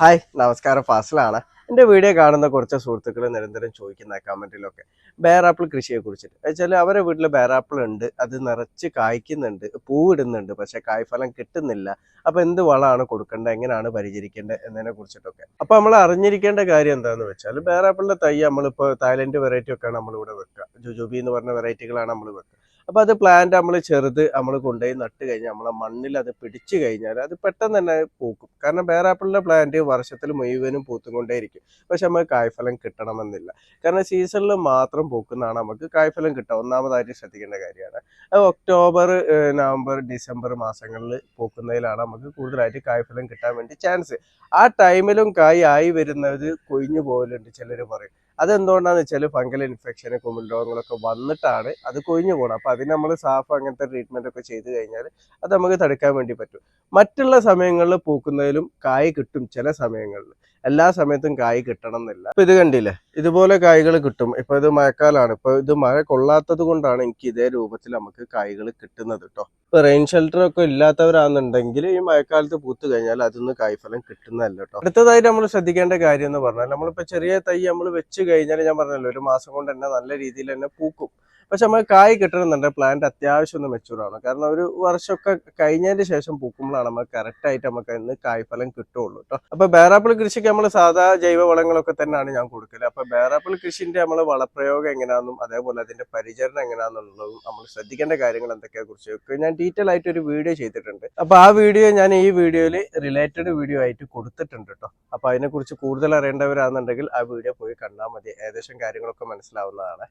Hi നമസ്കാരം. ഫാസിലാണ്. എന്റെ video കാണുന്ന കുറച്ച് സുഹൃത്തുക്കൾ നിരന്തരം ചോദിക്കുന്ന കമന്റിലൊക്കെ ബേറാപ്പിൾ കൃഷിയെ കുറിച്ചിട്ട്. വെച്ചാൽ അവരെ വീട്ടിൽ ബേറാപ്പിൾ ഉണ്ട് അത് നിറച്ച് കായ്ക്കുന്നുണ്ട് പൂവിടുന്നുണ്ട് പക്ഷേ കായ്ഫലം കിട്ടുന്നില്ല. അപ്പോൾ എന്ത് വളമാണ് കൊടുക്കേണ്ടത് എങ്ങനെയാണ് പരിചരിക്കേണ്ടത് എന്നതിനെ കുറിച്ചിട്ടൊക്കെ. അപ്പോൾ നമ്മൾ അറിഞ്ഞിരിക്കേണ്ട കാര്യം എന്താണെന്ന് വെച്ചാൽ ബേറാപ്പിളിന്റെ തൈ നമ്മളിപ്പോൾ തായ്ലൻഡ് വെറൈറ്റി ഒക്കെയാണ് നമ്മളിവിടെ വെക്കുക. ജുജുബി എന്ന് പറഞ്ഞ വെറൈറ്റികളാണ് നമ്മൾ വെക്കുക. അപ്പോൾ അത് പ്ലാന്റ് നമ്മൾ ചെറുത് നമ്മൾ കൊണ്ടുപോയി നട്ട് കഴിഞ്ഞാൽ നമ്മളെ മണ്ണിൽ അത് പിടിച്ചു കഴിഞ്ഞാൽ അത് പെട്ടെന്ന് തന്നെ പൂക്കും. കാരണം ബേറാപ്പിളിന്റെ പ്ലാന്റ് വർഷത്തിൽ മുഴുവനും പൂത്തുകൊണ്ടേയിരിക്കും പക്ഷെ നമുക്ക് കായ്ഫലം കിട്ടണമെന്നില്ല. കാരണം സീസണിൽ മാത്രം പൂക്കുന്നതാണ് നമുക്ക് കായ്ഫലം കിട്ടുക. ഒന്നാമതായിട്ട് ശ്രദ്ധിക്കേണ്ട കാര്യമാണ്. അത് ഒക്ടോബർ നവംബർ ഡിസംബർ മാസങ്ങളിൽ പൂക്കുന്നതിലാണ് നമുക്ക് കൂടുതലായിട്ട് കായ്ഫലം കിട്ടാൻ വേണ്ടി ചാൻസ് ആ ടൈമിലും കായ് ആയി വരുന്നത് കൊഴിഞ്ഞു പോകലുണ്ട് ചിലർ പറയും. അതെന്തുകൊണ്ടാന്ന് വെച്ചാൽ ഫംഗൽ ഇൻഫെക്ഷൻ കുമിൾ രോഗങ്ങളൊക്കെ വന്നിട്ടാണ് അത് കൊഴിഞ്ഞു പോകണം അപ്പൊ അതിന് നമ്മൾ സാഫ് അങ്ങനത്തെ ട്രീറ്റ്മെന്റ് ഒക്കെ ചെയ്ത് കഴിഞ്ഞാൽ അത് നമുക്ക് തടുക്കാൻ വേണ്ടി പറ്റും. മറ്റുള്ള സമയങ്ങളിൽ പൂക്കുന്നതിലും കായ് കിട്ടും ചില സമയങ്ങളിൽ. എല്ലാ സമയത്തും കായ് കിട്ടണം എന്നില്ല. ഇപ്പൊ ഇത് കണ്ടില്ലേ? ഇതുപോലെ കായ്കൾ കിട്ടും. ഇപ്പൊ ഇത് മഴക്കാലാണ്. ഇപ്പൊ ഇത് മഴ കൊള്ളാത്തത് കൊണ്ടാണ് എനിക്ക് ഇതേ രൂപത്തിൽ നമുക്ക് കായ്കൾ കിട്ടുന്നത് കേട്ടോ ഇപ്പൊ റെയിൻ ഷെൽട്ടർ ഒക്കെ ഇല്ലാത്തവരാണെന്നുണ്ടെങ്കിൽ ഈ മഴക്കാലത്ത് പൂത്ത് കഴിഞ്ഞാൽ അതിന്ന് കായ്ഫലം കിട്ടുന്നതല്ല കേട്ടോ അടുത്തതായിട്ട് നമ്മൾ ശ്രദ്ധിക്കേണ്ട കാര്യം എന്ന് പറഞ്ഞാൽ നമ്മളിപ്പോ ചെറിയ തൈ നമ്മൾ വെച്ച് കഴിഞ്ഞാൽ ഞാൻ പറഞ്ഞല്ലോ ഒരു മാസം കൊണ്ട് തന്നെ നല്ല രീതിയിൽ തന്നെ പൂക്കും. പക്ഷെ നമ്മൾ കായ് കിട്ടണമെന്നുണ്ടെങ്കിൽ പ്ലാന്റ് അത്യാവശ്യം ഒന്ന് മെച്ചൂർ ആവണം. കാരണം ഒരു വർഷമൊക്കെ കഴിഞ്ഞതിന് ശേഷം പൂക്കുമ്പോഴാണ് നമുക്ക് കറക്റ്റായിട്ട് നമുക്ക് അതിന് കായ്ഫലം കിട്ടുള്ളൂ കേട്ടോ അപ്പൊ ബേറാപ്പിൾ കൃഷിക്ക് നമ്മൾ സാധാ ജൈവ വളങ്ങളൊക്കെ തന്നെയാണ് ഞാൻ കൊടുക്കൽ. അപ്പൊ ബേറാപ്പിൾ കൃഷിന്റെ നമ്മൾ വളപ്രയോഗം എങ്ങനെയാണെന്നും അതേപോലെ അതിന്റെ പരിചരണം എങ്ങനെയാണെന്നുള്ളതും നമ്മൾ ശ്രദ്ധിക്കേണ്ട കാര്യങ്ങൾ എന്തൊക്കെയെ കുറിച്ച് ഞാൻ ഡീറ്റെയിൽ ആയിട്ട് ഒരു വീഡിയോ ചെയ്തിട്ടുണ്ട്. അപ്പൊ ആ വീഡിയോ ഞാൻ ഈ വീഡിയോയിൽ റിലേറ്റഡ് വീഡിയോ ആയിട്ട് കൊടുത്തിട്ടുണ്ട് കേട്ടോ അപ്പൊ അതിനെക്കുറിച്ച് കൂടുതൽ അറിയേണ്ടവരാണെന്നുണ്ടെങ്കിൽ ആ വീഡിയോ പോയി കണ്ടാൽ മതി. ഏകദേശം കാര്യങ്ങളൊക്കെ മനസ്സിലാവുന്നതാണ്.